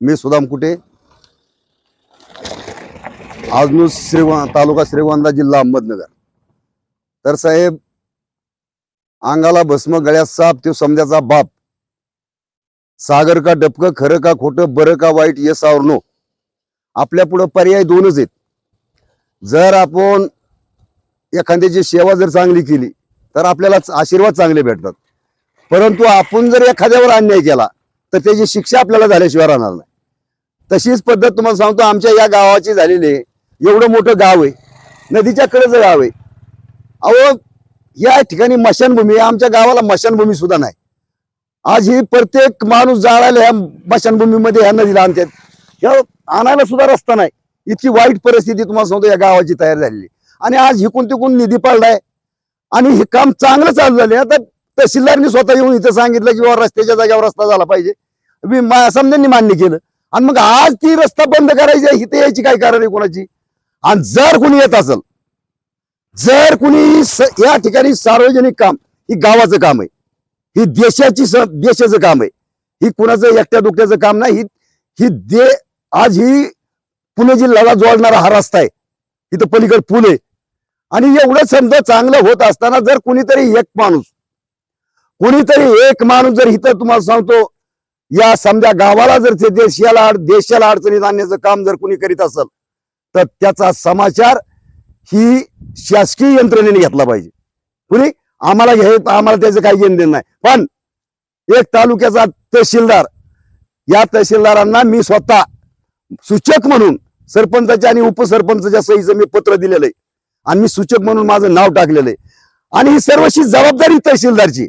मी सुदाम कुटे. आजनूस श्रीवा तालुका श्रीगोंदा जिल्हा अहमदनगर. तर साहेब अंगाला भस्म गळ्यात साप तो समजाचा बाप. सागर का डबकं खरं का खोटं बरं का वाईट येस और नो. आपल्या पुढं पर्याय दोनच आहेत. जर आपण एखाद्याची सेवा जर चांगली केली तर आपल्याला आशीर्वाद चांगले भेटतात. परंतु आपण जर एखाद्यावर अन्याय केला तर त्याची शिक्षा आपल्याला झाल्याशिवाय राहणार नाही. तशीच पद्धत तुम्हाला सांगतो आमच्या या गावाची झालेली आहे. एवढं मोठं गाव आहे. नदीच्या कडेचं गाव आहे. अहो या ठिकाणी मशानभूमी आमच्या गावाला मशानभूमी सुद्धा नाही. आज ही प्रत्येक माणूस जाळायला ह्या मशानभूमीमध्ये ह्या नदीला आणतात. या आणायला सुद्धा रस्ता नाही. इतकी वाईट परिस्थिती तुम्हाला सांगतो या गावाची तयार झालेली आणि आज हिकून तिकून निधी पाळलाय आणि हे काम चांगलं चालू झाले आता तहसीलदारनी स्वतः येऊन इथं सांगितलं की बाबा रस्त्याच्या जागेवर रस्ता झाला पाहिजे. समजांनी मान्य केलं. आणि मग आज ती रस्ता बंद करायची आहे, इथे यायची काय कारण आहे कोणाची? आणि जर कुणी येत असेल जर कुणी या ठिकाणी सार्वजनिक काम ही गावाचं काम आहे. ही देशाची देशाचं काम आहे. ही कुणाचं एकट्या दुकट्याचं काम नाही. ही दे आज ही पुणे जिल्ह्याला जोडणारा हा रस्ता आहे. इथं पलीकडे पुणे. आणि एवढं समजा चांगलं होत असताना जर कुणीतरी एक माणूस कुणीतरी एक माणूस जर इथं तुम्हाला सांगतो या समजा गावाला जर ते देशाला देशाला अडचणीत आणण्याचं काम जर कुणी करीत असेल तर त्याचा समाचार ही शासकीय यंत्रणेने घेतला पाहिजे. कुणी? आम्हाला घे आम्हाला त्याचं काही घेणं देणं नाही. पण एक तालुक्याचा तहसीलदार या तहसीलदारांना मी स्वतः सूचक म्हणून सरपंचाच्या आणि उपसरपंचाच्या सहीचं मी पत्र दिलेलं आहे. आणि मी सूचक म्हणून माझं नाव टाकलेलं आहे. आणि ही सर्वशी जबाबदारी तहसीलदारची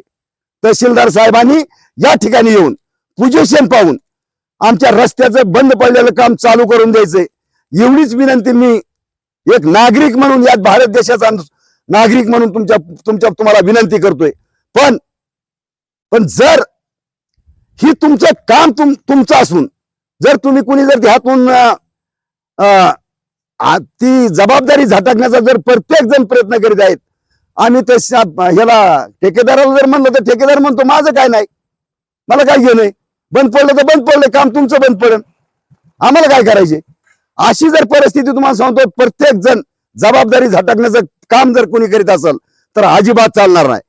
तहसीलदार साहेबांनी या ठिकाणी येऊन पोझिशन पाहून आमच्या रस्त्याचं बंद पडलेलं काम चालू करून द्यायचंय. एवढीच विनंती मी एक नागरिक म्हणून या भारत देशाचा नागरिक म्हणून तुमच्या तुमच्या तुम्हाला विनंती करतोय. पण पण जर ही तुमचं काम तुम तुमचं असून जर तुम्ही कुणी जर ह्यातून अं, ती जबाबदारी झटकण्याचा जर प्रत्येक जण प्रयत्न करीत आहेत आम्ही तशा ह्याला ठेकेदाराला जर म्हणलं तर ठेकेदार म्हणतो माझं काय नाही. मला काय घेणं बंद पडलं तर बंद पडलं काम तुमचं बंद पडेल आम्हाला काय करायचे? अशी जर परिस्थिती तुम्हाला सांगतो प्रत्येक जण जबाबदारी झटकण्याचं काम जर कोणी करीत असेल तर अजिबात चालणार नाही.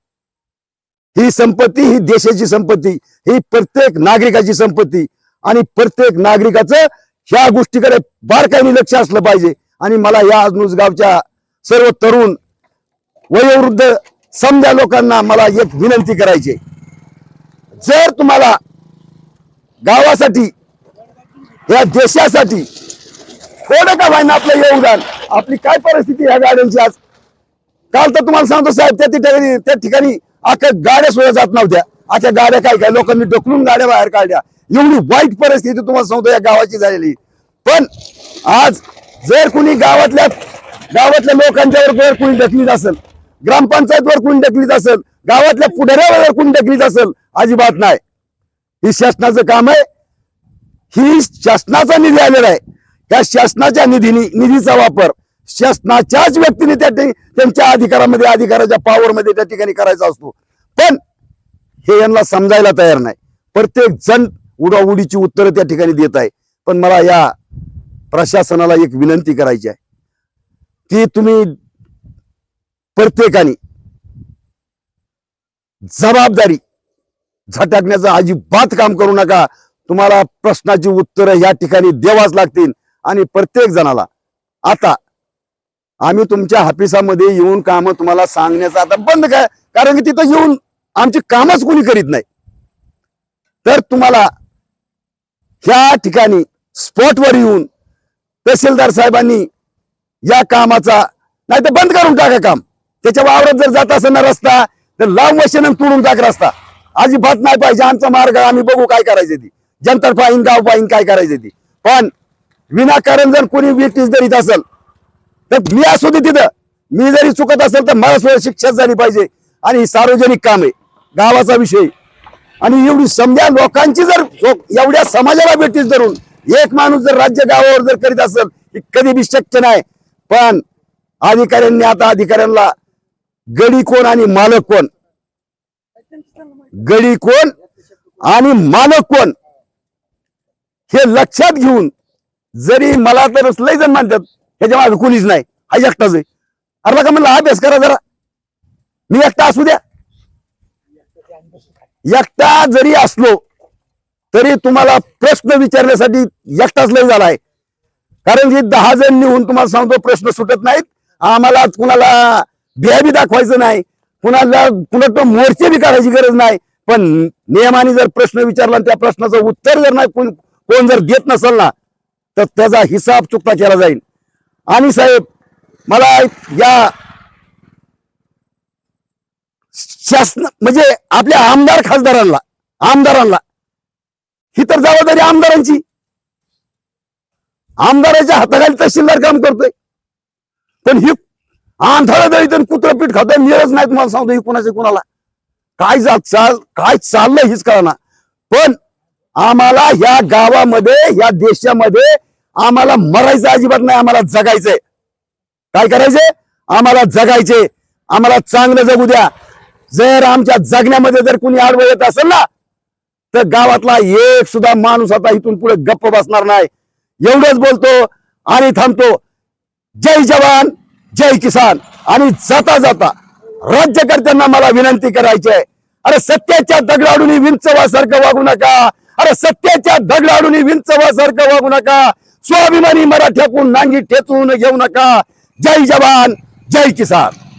ही संपत्ती ही देशाची संपत्ती ही प्रत्येक नागरिकाची संपत्ती आणि प्रत्येक नागरिकाचं ह्या गोष्टीकडे बारकाईने लक्ष असलं पाहिजे. आणि मला या अजनुज गावच्या सर्व तरुण वयोवृद्ध समजा लोकांना मला एक विनंती करायची आहे. जर तुम्हाला गावासाठी या देशासाठी थोडं का व्हायना आपलं योगदान आपली काय परिस्थिती या गाड्यांची आज? काल तर तुम्हाला सांगतो साहेब त्या ठिकाणी त्या ठिकाणी अख्या गाड्या सुद्धा जात नव्हत्या. अख्या गाड्या काय काय? लोकांनी ढकलून गाड्या बाहेर काढल्या. एवढी वाईट परिस्थिती तुम्हाला सांगतो या गावाची झालेली. पण आज जर कुणी गावातल्या गावातल्या लोकांच्यावर जर कुणी ढकलीत असेल ग्रामपंचायतवर कुणी ढकलीत असेल गावातल्या पुढाऱ्यावर कुणी ढकलीत असेल अजिबात नाही. ही शासनाचं काम आहे. ही शासनाचा निधी आलेला आहे. त्या शासनाच्या निधीने निधीचा वापर शासनाच्याच व्यक्तीने त्या त्यांच्या अधिकारामध्ये अधिकाराच्या पॉवर मध्ये त्या ठिकाणी करायचा असतो. पण हे यांना समजायला तयार नाही. प्रत्येक जण उडाउडीची उत्तरं त्या ठिकाणी देत आहे. पण मला या प्रशासनाला एक विनंती करायची आहे. की तुम्ही प्रत्येकाने जबाबदारी झटकण्याचं अजिबात काम करू नका. तुम्हाला प्रश्नाची उत्तरं या ठिकाणी द्यावाच लागतील आणि प्रत्येक जणाला. आता आम्ही तुमच्या हापिसामध्ये येऊन काम तुम्हाला सांगण्याचं आता बंद काय कारण की तिथं येऊन आमची कामच कोणी करीत नाही. तर तुम्हाला ह्या ठिकाणी स्पॉटवर येऊन तहसीलदार साहेबांनी या कामाचा नाही तर बंद करून टाका काम. त्याच्या वावरात जर जात असेल ना रस्ता तर लांब मशीन तुडून टाक रस्ता. अजिबात नाही पाहिजे. आमचा मार्ग आम्ही बघू काय करायचे ती. जनता पाहिन गाव पाहिन काय करायचे ती. पण विनाकारण जर कोणी व्यक्तीच धरीत असेल तर मी असू दे तिथं. मी जरी चुकत असेल तर मला सुद्धा शिक्षा झाली पाहिजे. आणि ही सार्वजनिक काम आहे. गावाचा विषय. आणि एवढी समजा लोकांची जर एवढ्या समाजाला भेटीस धरून एक माणूस जर राज्य गावावर जर करीत असेल कधी बी शक्य नाही. पण अधिकाऱ्यांनी आता अधिकाऱ्यांना गडी कोण आणि मालक कोण? गडी कोण आणि मालक कोण? हे लक्षात घेऊन जरी मला तर लय जण मानतात ह्याच्या माझं कोणीच नाही हा एकटाच आहे. अरे का म्हणलं अभ्यास करा जरा. मी एकटा असू द्या. एकटा जरी असलो तरी तुम्हाला प्रश्न विचारण्यासाठी एकटाच लय झालाय कारण की दहा जण निघून तुम्हाला सांगतो प्रश्न सुटत नाहीत. आम्हाला कुणाला बिहाबी दाखवायचं नाही. कुणाला तो मोर्चे बी काढायची गरज नाही. पण नियमाने जर प्रश्न विचारला आणि त्या प्रश्नाचं उत्तर जर नाही कोण कोण जर देत नसेल ना तर त्याचा हिसाब चुकता केला जाईल. आणि साहेब मला या शासन म्हणजे आपल्या आमदार खासदारांना आमदारांना ही तर जबाबदारी आमदारांची. आमदाराच्या हाताखाली तहसीलदार काम करतोय. पण ही आंधळ दळीत कुत्र पीठ खात मिळच नाही तुम्हाला सांगतो ही कुणाचे कुणाला. काय जात चाल काय चाललंय हीच कळना. पण आम्हाला ह्या गावामध्ये ह्या देशामध्ये आम्हाला मरायचं अजिबात नाही आम्हाला जगायचंय. काय करायचंय? आम्हाला जगायचे आम्हाला चांगलं जगू द्या. जर आमच्या जगण्यामध्ये जर कुणी आडवं येत असेल ना तर गावातला एक सुद्धा माणूस आता इथून पुढे गप्प बसणार नाही. एवढंच बोलतो आणि थांबतो. जय जवान! जय किसान. आणि जाता जाता राज्यकर्त्यांना मला विनंती करायची आहे. अरे सत्याच्या दगडाडून विंचवासारखं वागू नका. अरे सत्याच्या दगडाडून विंचवासारखं वागू नका. स्वाभिमानी मराठ्याकून नांगी ठेचून घेऊ नका. जय जवान जय किसान.